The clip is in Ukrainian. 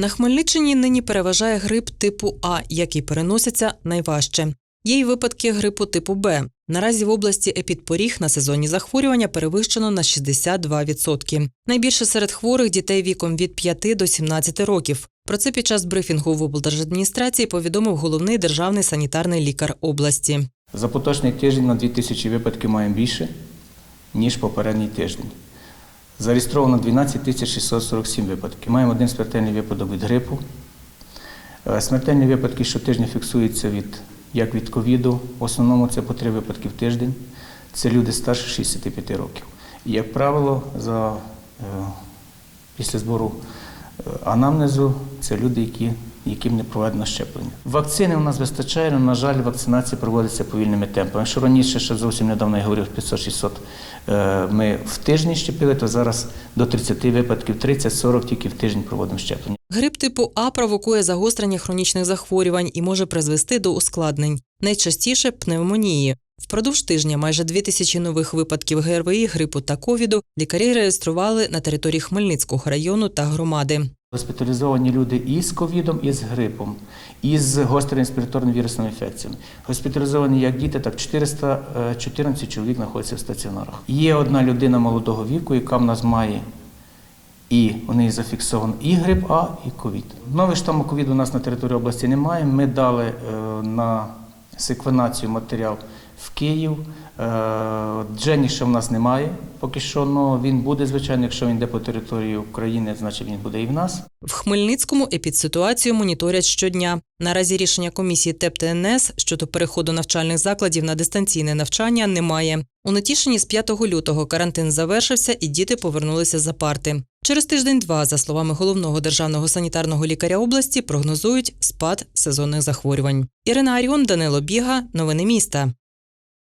На Хмельниччині нині переважає грип типу А, який переноситься найважче. Є й випадки грипу типу Б. Наразі в області епідпоріг на сезонні захворювання перевищено на 62%. Найбільше серед хворих дітей віком від 5 до 17 років. Про це під час брифінгу в облдержадміністрації повідомив головний державний санітарний лікар області. За поточний тиждень на 2000 випадків маємо більше, ніж попередній тиждень. Зареєстровано 12 647 випадків. Маємо один смертельний випадок від грипу. Е, Смертельні випадки щотижня фіксуються від, як від ковіду. В основному це по три випадки в тиждень. Це люди старше 65 років. І, як правило, за, е, після збору е, анамнезу це люди, які, яким не проведено щеплення. Вакцини у нас вистачає, але, на жаль, вакцинація проводиться повільними темпами. Якщо раніше, ще зовсім недавно я говорив 500-600 е, ми в тиждень щепили, то зараз до 30 випадків, 30-40 тільки в тиждень проводимо щеплення. Грип типу А провокує загострення хронічних захворювань і може призвести до ускладнень. Найчастіше пневмонії. Впродовж тижня майже дві тисячі нових випадків ГРВІ, грипу та ковіду лікарі реєстрували на території Хмельницького району та громади. Госпіталізовані люди і з ковідом, і з грипом, і з гострими респіраторними вірусними інфекціями. Госпіталізовані як діти, так 414 чоловік знаходяться в стаціонарах. Є одна людина молодого віку, яка в нас має і у неї зафіксовано і грип А, і ковід. Новий штаму ковіду у нас на території області немає. Ми дали е, на секвенацію матеріал в Київ. Е, Джені ще в нас немає поки що, але він буде, звичайно, якщо він йде по території України, значить він буде і в нас. В Хмельницькому епідситуацію моніторять щодня. Наразі рішення комісії ТЕП ТНС щодо переходу навчальних закладів на дистанційне навчання немає. У Нетішині з 5 лютого карантин завершився і діти повернулися за парти. Через тиждень-два, за словами головного державного санітарного лікаря області, прогнозують спад сезонних захворювань. Ірина Аріон, Данило Біга, новини міста.